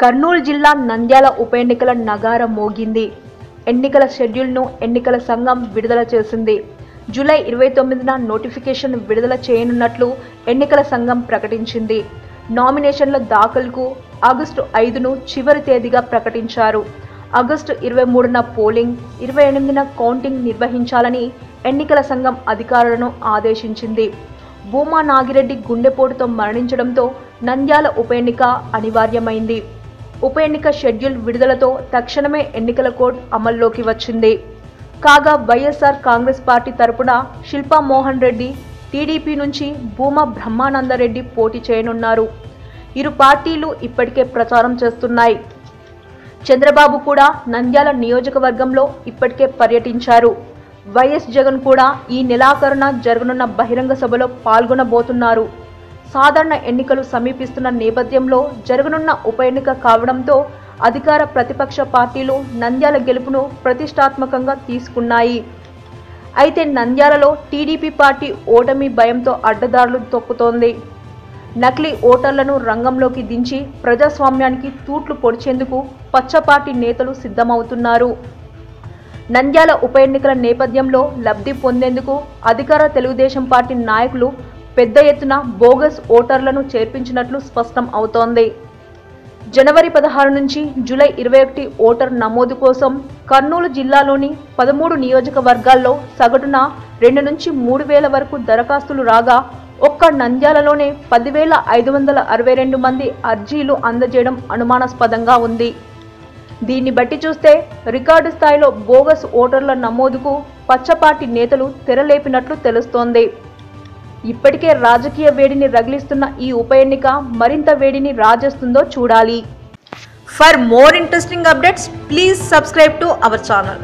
కర్నూలు జిల్లా నంద్యాల ఉప ఎన్నికల నగారం మోగింది. ఎన్నికల షెడ్యూల్ను ఎన్నికల సంఘం విడుదల చేసింది. జూలై ఇరవై తొమ్మిదిన నోటిఫికేషన్ విడుదల చేయనున్నట్లు ఎన్నికల సంఘం ప్రకటించింది. నామినేషన్ల దాఖలుకు ఆగస్టు ఐదును చివరి తేదీగా ప్రకటించారు. ఆగస్టు ఇరవై మూడున పోలింగ్ ఇరవై ఎనిమిదిన కౌంటింగ్ నిర్వహించాలని ఎన్నికల సంఘం అధికారులను ఆదేశించింది. భూమా నాగిరెడ్డి గుండెపోటుతో మరణించడంతో నంద్యాల ఉప ఎన్నిక అనివార్యమైంది. ఉప ఎన్నిక షెడ్యూల్ విడుదలతో తక్షణమే ఎన్నికల కోడ్ అమల్లోకి వచ్చింది. కాగా వైఎస్ఆర్ కాంగ్రెస్ పార్టీ తరపున శిల్పా మోహన్ రెడ్డి టీడీపీ నుంచి భూమా బ్రహ్మానందరెడ్డి పోటీ చేయనున్నారు. ఇరు పార్టీలు ఇప్పటికే ప్రచారం చేస్తున్నాయి. చంద్రబాబు కూడా నంద్యాల నియోజకవర్గంలో ఇప్పటికే పర్యటించారు. వైఎస్ జగన్ కూడా ఈ నెలాఖరున జరగనున్న బహిరంగ సభలో పాల్గొనబోతున్నారు. సాధారణ ఎన్నికలు సమీపిస్తున్న నేపథ్యంలో జరగనున్న ఉప ఎన్నిక కావడంతో అధికార ప్రతిపక్ష పార్టీలు నంద్యాల గెలుపును ప్రతిష్టాత్మకంగా తీసుకున్నాయి. అయితే నంద్యాలలో టీడీపీ పార్టీ ఓటమి భయంతో అడ్డదారులు తొక్కుతోంది. నకిలీ ఓటర్లను రంగంలోకి దించి ప్రజాస్వామ్యానికి తూట్లు పొడిచేందుకు పచ్చపార్టీ నేతలు సిద్ధమవుతున్నారు. నంద్యాల ఉప ఎన్నికల నేపథ్యంలో లబ్ధి పొందేందుకు అధికార తెలుగుదేశం పార్టీ నాయకులు పెద్ద ఎత్తున బోగస్ ఓటర్లను చేర్పించినట్లు స్పష్టం అవుతోంది. జనవరి పదహారు నుంచి జూలై ఇరవై ఒకటి ఓటర్ నమోదు కోసం కర్నూలు జిల్లాలోని పదమూడు నియోజకవర్గాల్లో సగటున రెండు నుంచి మూడు వేల వరకు దరఖాస్తులు రాగా ఒక్క నంద్యాలలోనే పదివేల ఐదు వందల అరవై రెండు మంది అర్జీలు అందజేయడం అనుమానాస్పదంగా ఉంది. దీన్ని బట్టి చూస్తే రికార్డు స్థాయిలో బోగస్ ఓటర్ల నమోదుకు పచ్చపాటి నేతలు తెరలేపినట్లు తెలుస్తోంది. ఇప్పటికే రాజకీయ వేడిని రగిలిస్తున్న ఈ ఉప ఎన్నిక మరింత వేడిని రాజేస్తుందో చూడాలి. For more interesting updates please subscribe to our channel